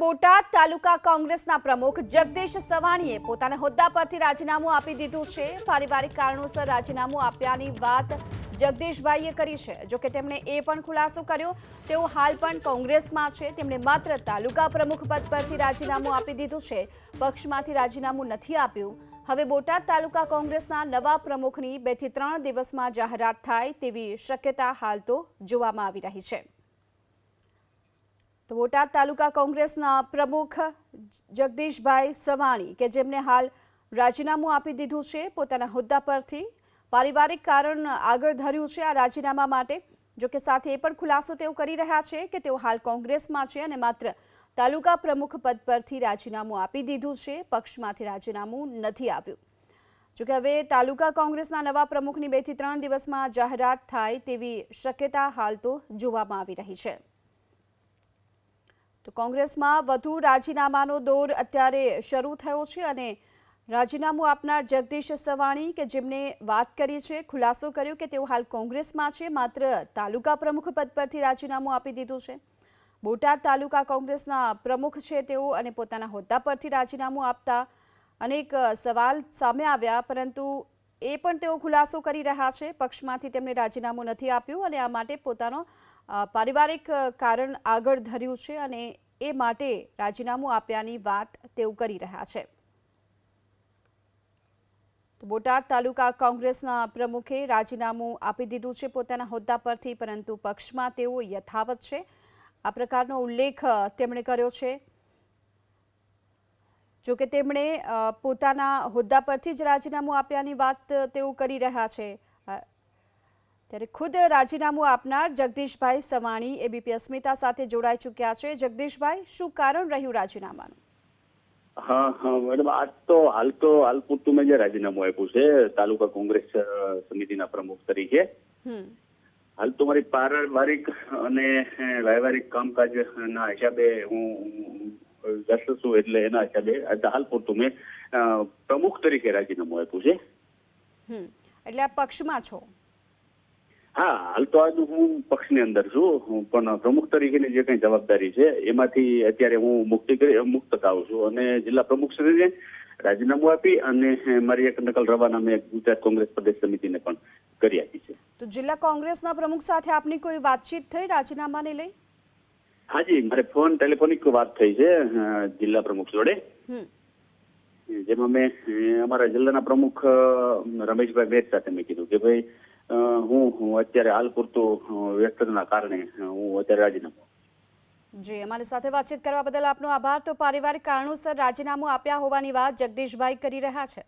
બોટાદ તાલુકા કોંગ્રેસના પ્રમુખ જગદીશ સવાણીએ પોતાના હોદ્દા પરથી રાજીનામું આપી દીધું છે. પારિવારિક કારણોસર રાજીનામું આપ્યાની વાત જગદીશભાઈએ કરી છે. જોકે તેમણે એ પણ ખુલાસો કર્યો. તેઓ હાલ પણ કોંગ્રેસમાં છે. તેમણે માત્ર તાલુકા પ્રમુખ પદ પરથી રાજીનામું આપી દીધું છે. પક્ષમાંથી રાજીનામું નથી આપ્યું. હવે બોટાદ તાલુકા કોંગ્રેસના નવા પ્રમુખની બેથી ત્રણ દિવસમાં જાહેરાત થાય તેવી શક્યતા હાલ તો જોવામાં આવી રહી છે. તો બોટાદ તાલુકા કોંગ્રેસના પ્રમુખ જગદીશભાઈ સવાણી કે જેમને હાલ રાજીનામું આપી દીધું છે, પોતાના હોદ્દા પરથી પારિવારિક કારણ આગળ ધર્યું છે આ રાજીનામા માટે. જો કે સાથે એ પણ ખુલાસો તેઓ કરી રહ્યા છે કે તેઓ હાલ કોંગ્રેસમાં છે અને માત્ર તાલુકા પ્રમુખ પદ પરથી રાજીનામું આપી દીધું છે, પક્ષમાંથી રાજીનામું નથી આવ્યું. જોકે હવે તાલુકા કોંગ્રેસના નવા પ્રમુખની બેથી ત્રણ દિવસમાં જાહેરાત થાય તેવી શક્યતા હાલ તો જોવામાં આવી રહી છે. તો કોંગ્રેસમાં વધુ રાજીનામાનો દોર અત્યારે શરૂ થયો છે અને રાજીનામું આપનાર જગદીશ સવાણી કે જેમણે વાત કરી છે, ખુલાસો કર્યો કે તેઓ હાલ કોંગ્રેસમાં છે, માત્ર તાલુકા પ્રમુખ પદ પરથી રાજીનામું આપી દીધું છે. બોટાદ તાલુકા કોંગ્રેસના પ્રમુખ છે તેઓ અને પોતાના હોદ્દા પરથી રાજીનામું આપતા અનેક સવાલ સામે આવ્યા, પરંતુ એ પણ તેઓ ખુલાસો કરી રહ્યા છે. પક્ષમાંથી તેમણે રાજીનામું નથી આપ્યું અને આ માટે પોતાનો પારિવારિક કારણ આગળ ધર્યું છે અને એ માટે રાજીનામું આપ્યાની વાત તેઓ કરી રહ્યા છે. તો બોટાદ તાલુકા કોંગ્રેસના પ્રમુખે રાજીનામું આપી દીધું છે પોતાના હોદ્દા પરથી, પરંતુ પક્ષમાં તેઓ યથાવત છે. આ પ્રકારનો ઉલ્લેખ તેમણે કર્યો છે. જો કે તેમણે પોતાના હોદ્દા પરથી જ રાજીનામું આપ્યાની વાત તેઓ કરી રહ્યા છે. ત્યારે ખુદ રાજીનામું આપનાર જગદીશભાઈ સવાણી એબીપી અસ્મિતા સાથે જોડાઈ ચૂક્યા છે. જગદીશભાઈ શું કારણ રહ્યું રાજીનામાનું? હા હા મેડમ આજ તો હાલ તો હાલ પૂરતું મેં જે રાજીનામું આપ્યું છે તાલુકા કોંગ્રેસ સમિતિના પ્રમુખ તરીકે. હાલ તો મારી પારિવારિક અને વ્યવહારિક કામકાજના હિસાબે હું વ્યસ્ત છું એટલે એના હિસાબે હાલ પૂરતું મેં પ્રમુખ તરીકે રાજીનામું આપ્યું છે. એટલે આ પક્ષમાં છો? હા હાલ તો આજ હું પક્ષની અંદર છું. હું પણ પ્રમુખ તરીકેની જે કઈ જવાબદારી છે એમાંથી અત્યારે હું મુક્તિ કરી મુક્ત થાઉં છું. અને જિલ્લા પ્રમુખ શ્રીને રાજીનામું આપી અને મારી એક નકલ રવાના મેં ગુજરાત કોંગ્રેસ પ્રદેશ સમિતિને પણ કરી આપી છે. તો જિલ્લા કોંગ્રેસના પ્રમુખ સાથે આપની કોઈ વાતચીત થઈ રાજીનામાને લઈ? હાજી મારે ફોન ટેલિફોનિક વાત થઈ છે જિલ્લા પ્રમુખ જોડે. હમ. જેમાં મેં અમારા જિલ્લાના પ્રમુખ રમેશભાઈ બેટ સાથે મેં કીધું કે ભાઈ હું અત્યારે હાલ પૂરતું વ્યસ્તના કારણે હું અત્યારે રાજીનામું જી, અમારી સાથે વાતચીત કરવા બદલ આપનો આભાર. તો પારિવારિક કારણોસર રાજીનામું આપ્યા હોવાની વાત જગદીશભાઈ કરી રહ્યા છે.